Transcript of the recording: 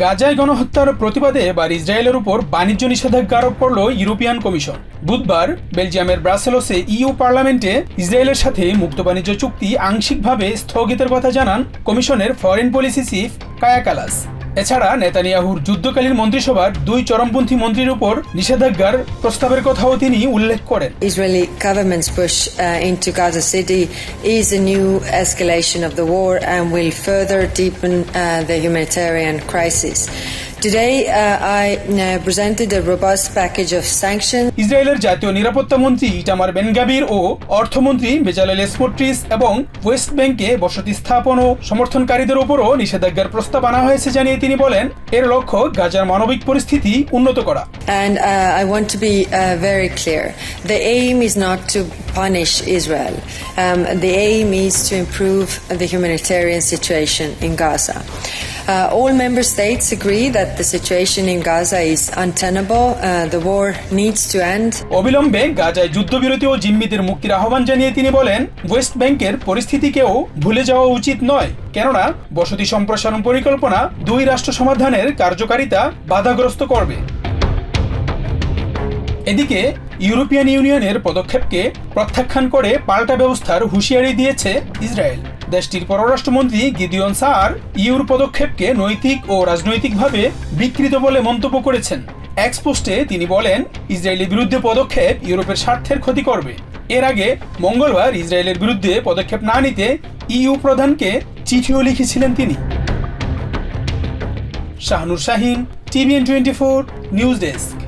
গাজায় গণহত্যার প্রতিবাদে এবার ইসরায়েলের উপর বাণিজ্য নিষেধাজ্ঞা আরোপ করল ইউরোপিয়ান কমিশন। বুধবার বেলজিয়ামের ব্রাসেলসে ইউ পার্লামেন্টে ইসরায়েলের সাথে মুক্ত বাণিজ্য চুক্তি আংশিকভাবে স্থগিতের কথা জানান কমিশনের foreign policy chief Kaja Kallas এছাড়া নেতানিয়াহুর যুদ্ধকালীন মন্ত্রিসভার দুই চরমপন্থী মন্ত্রীর উপর নিষেধাজ্ঞার প্রস্তাবের কথাও তিনি উল্লেখ করেন। Israeli government's push into Gaza City is a new escalation of the war and will further deepen the humanitarian crisis Today, uh, I uh, presented a robust package of sanctions. ইসরায়েলের জাতীয় নিরাপত্তা মন্ত্রী ইটামার বেনগাবির ও অর্থমন্ত্রী বেজালেল স্মোট্রিস এবং West ব্যাংকে বসতি স্থাপন ও সমর্থনকারীদের উপরও নিষেধাজ্ঞার প্রস্তাব আনা হয়েছে জানিয়ে তিনি বলেন এর লক্ষ্য গাজার মানবিক পরিস্থিতি উন্নত করা And uh, I want to be uh, very clear. The aim is not to punish Israel. Um, the aim is to improve the humanitarian situation in Gaza. Uh, all member states agree that the situation in Gaza is untenable. Uh, the war needs to end. অবিলম্বে গাজায় যুদ্ধবিরতি ও জিম্মিদের মুক্তির আহ্বান জানিয়ে তিনি বলেন West ব্যাংকের পরিস্থিতিকেও ভুলে যাওয়া উচিত নয় কেননা বসতি সম্প্রসারণ পরিকল্পনা দুই রাষ্ট্র সমাধানের কার্যকারিতা বাধাগ্রস্ত করবে এদিকে ইউরোপিয়ান ইউনিয়নের পদক্ষেপকে প্রত্যাখ্যান করে পাল্টা ব্যবস্থার হুঁশিয়ারি দিয়েছে ইসরায়েল দেশটির পররাষ্ট্রমন্ত্রী গিদিয়ন সার ইউর পদক্ষেপকে নৈতিক ও রাজনৈতিকভাবে বিকৃত বলে মন্তব্য করেছেন। এক্সপোস্টে তিনি বলেন, ইসরায়েলের বিরুদ্ধে পদক্ষেপ ইউরোপের স্বার্থের ক্ষতি করবে। এর আগে মঙ্গলবার ইসরায়েলের বিরুদ্ধে পদক্ষেপ না নিতে ইউ প্রধানকে চিঠিও লিখেছিলেন তিনি। Shahnur Shahin, TVN twenty four, news desk.